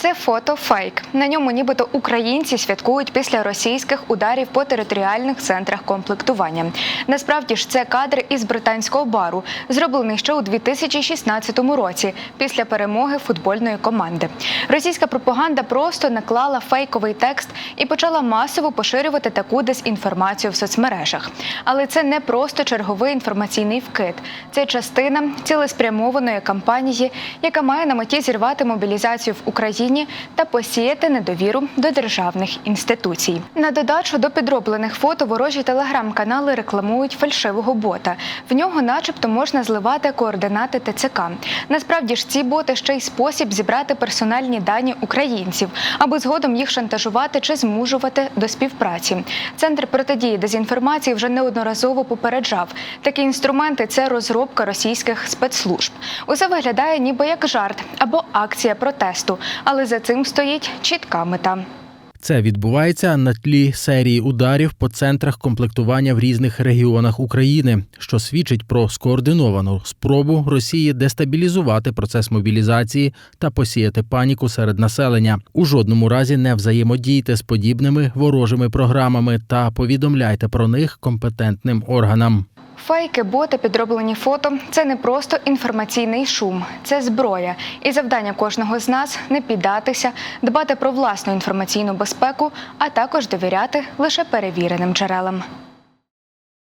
Це фото фейк. На ньому нібито українці святкують після російських ударів по територіальних центрах комплектування. Насправді ж це кадр із британського бару, зроблений ще у 2016 році після перемоги футбольної команди. Російська пропаганда просто наклала фейковий текст і почала масово поширювати таку дезінформацію в соцмережах. Але це не просто черговий інформаційний вкид. Це частина цілеспрямованої кампанії, яка має на меті зірвати мобілізацію в Україні та посіяти недовіру до державних інституцій. На додачу до підроблених фото ворожі телеграм-канали рекламують фальшивого бота. В нього, начебто, можна зливати координати ТЦК. Насправді ж ці боти ще й спосіб зібрати персональні дані українців, аби згодом їх шантажувати чи змушувати до співпраці. Центр протидії дезінформації вже неодноразово попереджав. Такі інструменти це розробка російських спецслужб. Усе виглядає ніби як жарт або акція протесту, але за цим стоїть чітка мета. Це відбувається на тлі серії ударів по центрах комплектування в різних регіонах України, що свідчить про скоординовану спробу Росії дестабілізувати процес мобілізації та посіяти паніку серед населення. У жодному разі не взаємодійте з подібними ворожими програмами та повідомляйте про них компетентним органам. Фейки, боти, підроблені фото це не просто інформаційний шум, це зброя. І завдання кожного з нас не піддатися, дбати про власну інформаційну безпеку, а також довіряти лише перевіреним джерелам.